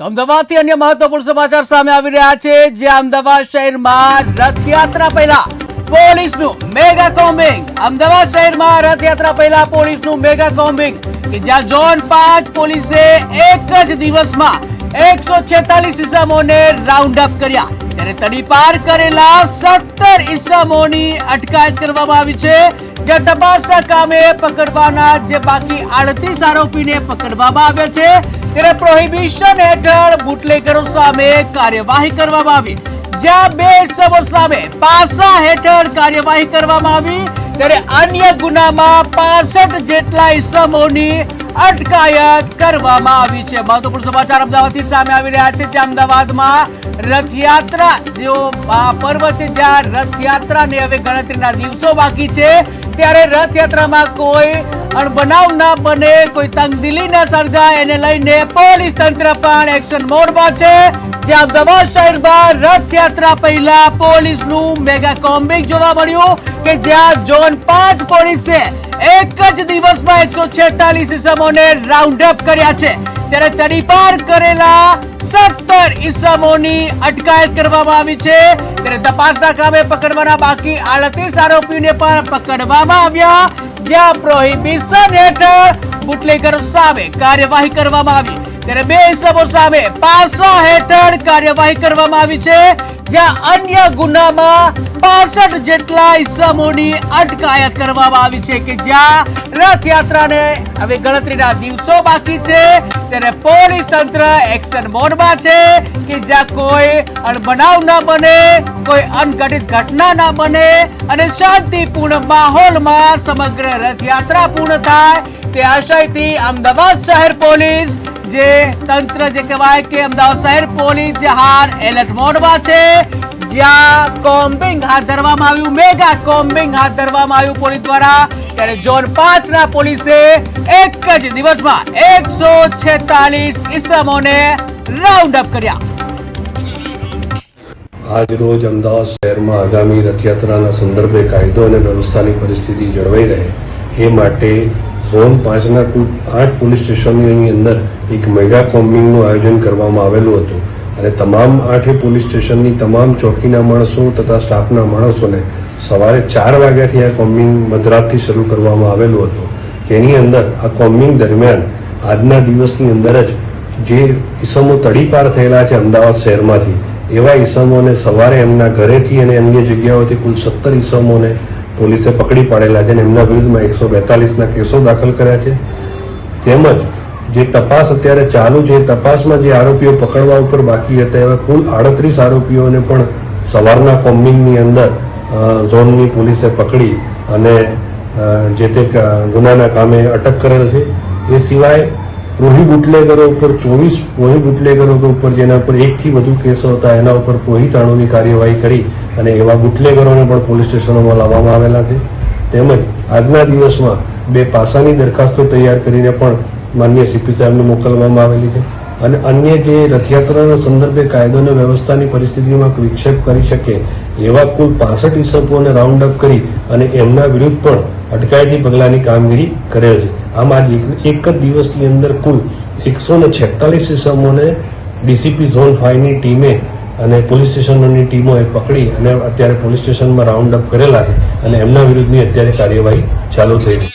તો અમદાવાદથી અન્ય મહત્વપૂર્ણ સમાચાર સામે આવી રહ્યા છે, જે અમદાવાદ શહેરમાં રથયાત્રા પહેલા પોલીસનું મેગા કોમ્બિંગ અમદાવાદ શહેરમાં રથયાત્રા પહેલા પોલીસનું મેગા કોમ્બિંગ કે જ્યાં ઝોન પાંચ પોલીસે એક જ દિવસમાં એકસો છેતાલીસ ઇસમોને રાઉન્ડ અપ કર્યા. ત્યારે તડીપાર કરેલા સત્તર ઇસમોની અટકાયત કરવામાં આવી છે. જે તપાસના કામે પકડવાના જે બાકી આડત્રીસ આરોપીને પકડવામાં આવ્યા છે. ત્યારે પ્રોહિબિશન હેઠળ બુટલેગરો સામે કાર્યવાહી કરવામાં આવી. જ્યાં બે ઇસમો સામે પાસા હેઠળ કાર્યવાહી કરવામાં આવી, ત્યારે અન્ય ગુનામાં પાસઠ જેટલા ઇસમોની અટકાયત કરવામાં આવી છે. મહત્વપૂર્ણ સમાચાર અમદાવાદથી સામે આવી રહ્યા છે જે અમદાવાદમાં રથયાત્રા, જેઓ પર્વ છે, જ્યાં રથયાત્રાને હવે ગણતરીના દિવસો બાકી છે, ત્યારે રથયાત્રામાં કોઈ અણબનાવ ના બને, કોઈ તંગદિલી ના સર્જાય એને લઈને પોલીસ તંત્ર પણ એક્શન મોડમાં છે. જે અમદાવાદ શહેરમાં રથયાત્રા પહેલા પોલીસનું મેગા કોમ્બિંગ જોવા મળ્યું કે જ્યાં ઝોન પાંચ પોલીસે એક જ દિવસમાં એકસો છેતાલીસ ઇસમોને રાઉન્ડ અપ કર્યા છે. ત્યારે તડીપાર કરેલા સત્તર ઇસમોની અટકાયત કરવામાં આવી છે. ત્યારે તપાસના કામે પકડવાના બાકી આડત્રીસ આરોપીને પણ પકડવામાં આવ્યા. જ્યાં પ્રોહિબિશન હેઠળ બુટલેગરો સામે કાર્યવાહી કરવામાં આવી. ત્યારે બે ઇસમો સામે પાસા હેઠળ કાર્યવાહી કરવામાં આવી છે, જ્યાં અન્ય ગુનામાં પાસઠ જેટલા ઇસમોની અટકાયત કરવામાં આવી છે કે જ્યાં રથયાત્રાને હવે ગણતરીના દિવસો બાકી છે. ત્યારે પોલીસ તંત્ર એક્શન મોડમાં છે કે જ્યાં કોઈ અણબનાવ ના બને, કોઈ અનઘટિત ઘટના ના બને અને શાંતિપૂર્ણ માહોલમાં સમગ્ર રથયાત્રા પૂર્ણ થાય. તે આશયથી અમદાવાદ શહેર પોલીસ, જે તંત્ર જે કહેવાય કે અમદાવાદ શહેર પોલીસ જે હાલ એલર્ટ મોડમાં છે, જ્યાં કોમ્બિંગ હાથ ધરવામાં આવ્યું, મેગા કોમ્બિંગ હાથ ધરવામાં આવ્યું પોલીસ દ્વારા, ત્યારે ઝોન પાંચ ના પોલીસે એક જ દિવસમાં એકસો છેતાલીસ ઇસમોને રાઉન્ડ અપ કર્યા. આજ રોજ અમદાવાદ શહેરમાં આગામી રથયાત્રાના સંદર્ભે કાયદો અને વ્યવસ્થાની પરિસ્થિતિ જળવાઈ રહે, એ માટે ઝોન પાંચના કુલ આઠ પોલીસ સ્ટેશનોની અંદર એક મેગા કોમ્બિંગનું આયોજન કરવામાં આવેલું હતું. અને તમામ આઠે પોલીસ સ્ટેશનની તમામ ચોકીના માણસો તથા સ્ટાફના માણસોને સવારે ચાર વાગ્યાથી આ કોમ્બિંગ મધરાતથી શરૂ કરવામાં આવેલું હતું. તેની અંદર આ કોમ્બિંગ દરમિયાન આજના દિવસની અંદર જ જે ઈસમો તડીપાર થયેલા છે અમદાવાદ શહેરમાંથી, એવા ઈસમોને સવારે એમના ઘરેથી અને અન્ય જગ્યાઓથી કુલ સત્તર ઈસમોને પોલીસે પકડી પાડેલા છે અને એમના વિરુદ્ધમાં એકસો બેતાલીસના કેસો દાખલ કર્યા છે. તેમજ જે તપાસ અત્યારે ચાલુ છે, એ તપાસમાં જે આરોપીઓ પકડવા ઉપર બાકી હતા, એવા કુલ આડત્રીસ આરોપીઓને પણ સવારના કોમ્બિંગની અંદર ઝોનની પોલીસે પકડી અને જે તે ગુનાના કામે અટક કરેલ છે. એ સિવાય પ્રોહી બુટલેગરો ઉપર, ચોવીસ પ્રોહી બુટલેગરો ઉપર, જેના ઉપર એકથી વધુ કેસો હતા, એના ઉપર પોહી તાણુની કાર્યવાહી કરી અને એવા બુટલેગરોને પણ પોલીસ સ્ટેશનોમાં લાવવામાં આવેલા છે. તેમજ આજના દિવસમાં બે પાસાની દરખાસ્તો તૈયાર કરીને પણ માન્ય સીપી સાહેબને મોકલવામાં આવેલી છે. અને અન્ય જે રથયાત્રાના સંદર્ભે કાયદો અને વ્યવસ્થાની પરિસ્થિતિમાં વિક્ષેપ કરી શકે એવા કુલ પાસઠ ઇસકોને રાઉન્ડ અપ કરી અને એમના વિરુદ્ધ પણ અટકાયતી પગલાંની કામગીરી કરેલ છે. આમ આજ એક- જ દિવસની અંદર કુલ એકસો ને છેતાલીસ ઇસમોને ડીસીપી ઝોન ફાઇવની ટીમે અને પોલીસ સ્ટેશનોની ટીમોએ પકડી અને અત્યારે પોલીસ સ્ટેશનમાં રાઉન્ડ અપ કરેલા છે અને એમના વિરુદ્ધની અત્યારે કાર્યવાહી ચાલુ થઈ છે.